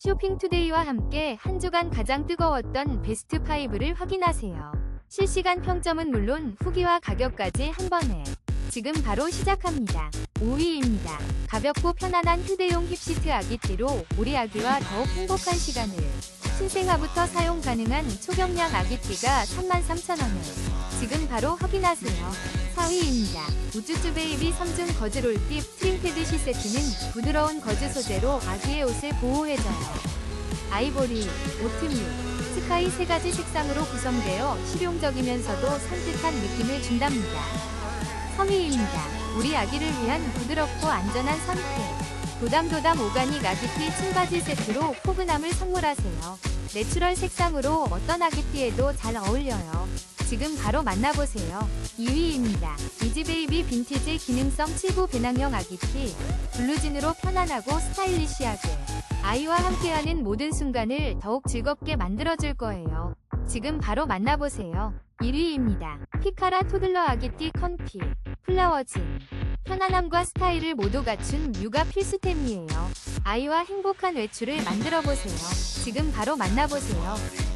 쇼핑투데이와 함께 한 주간 가장 뜨거웠던 베스트 5를 확인하세요. 실시간 평점은 물론 후기와 가격까지 한 번에. 지금 바로 시작합니다. 5위입니다. 가볍고 편안한 휴대용 힙시트 아기띠로 우리 아기와 더욱 행복한 시간을. 신생아부터 사용 가능한 초경량 아기띠가 33,000원에. 지금 바로 확인하세요. 4위입니다. 우쭈쭈 베이비 3중 거즈롤팁 스트링패드 시세트는 부드러운 거즈 소재로 아기의 옷을 보호해줘요. 아이보리, 오트밀, 스카이 세 가지 색상으로 구성되어 실용적이면서도 산뜻한 느낌을 준답니다. 3위입니다. 우리 아기를 위한 부드럽고 안전한 선택. 도담도담 오가닉 아기띠 침바지 세트로 포근함을 선물하세요. 내추럴 색상으로 어떤 아기띠에도 잘 어울려요. 지금 바로 만나보세요. 2위입니다. 이지베이비 빈티지 기능성 7구 배낭형 아기띠. 블루진으로 편안하고 스타일리시하게. 아이와 함께하는 모든 순간을 더욱 즐겁게 만들어줄 거예요. 지금 바로 만나보세요. 1위입니다. 피카라 토들러 아기띠 컨피. 플라워진. 편안함과 스타일을 모두 갖춘 육아 필수템이에요. 아이와 행복한 외출을 만들어보세요. 지금 바로 만나보세요.